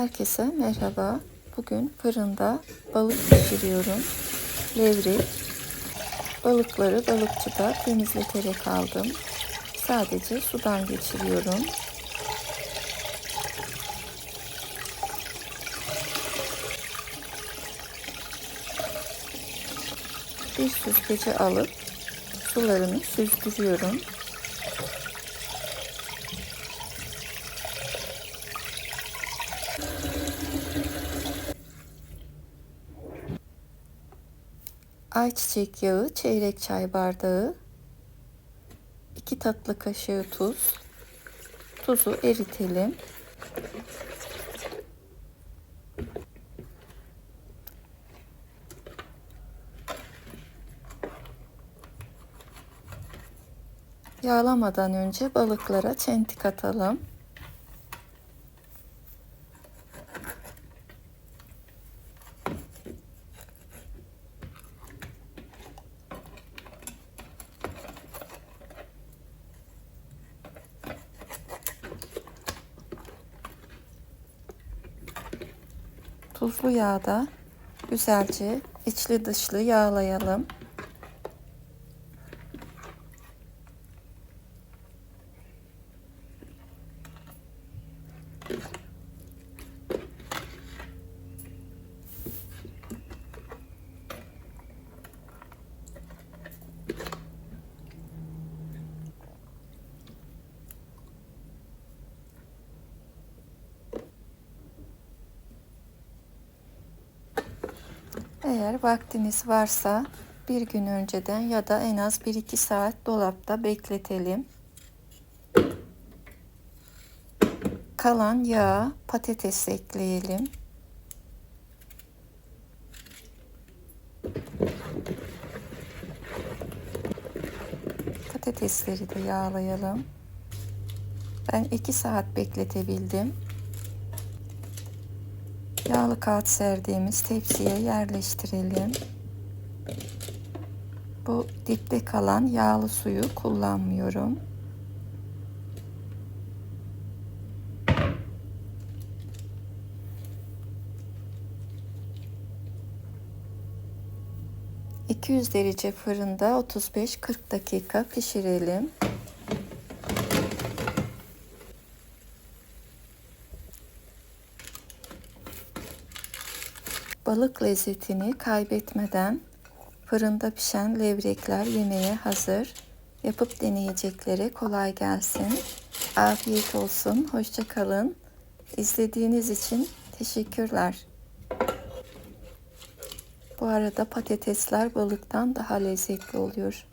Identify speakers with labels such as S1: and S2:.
S1: Herkese merhaba. Bugün fırında balık pişiriyorum. Levrik. Balıkları balıkçıda temizleterek aldım. Sadece sudan geçiriyorum. Bir süzgeci alıp sularını süzdürüyorum. Ayçiçek yağı çeyrek çay bardağı 2 tatlı kaşığı tuz tuzu eritelim Yağlamadan önce balıklara çentik atalım. Tuzlu yağda güzelce içli dışlı yağlayalım. Eğer vaktiniz varsa bir gün önceden ya da en az 1-2 saat dolapta bekletelim. Kalan yağa patates ekleyelim. Patatesleri de yağlayalım. Ben 2 saat bekletebildim. Yağlı kağıt serdiğimiz tepsiye yerleştirelim. Bu dipte kalan yağlı suyu kullanmıyorum. ...200 derece fırında 35-40 dakika pişirelim. Balık lezzetini kaybetmeden fırında pişen levrekler yemeğe hazır. Yapıp deneyeceklere kolay gelsin. Afiyet olsun. Hoşça kalın. İzlediğiniz için teşekkürler. Bu arada patatesler balıktan daha lezzetli oluyor.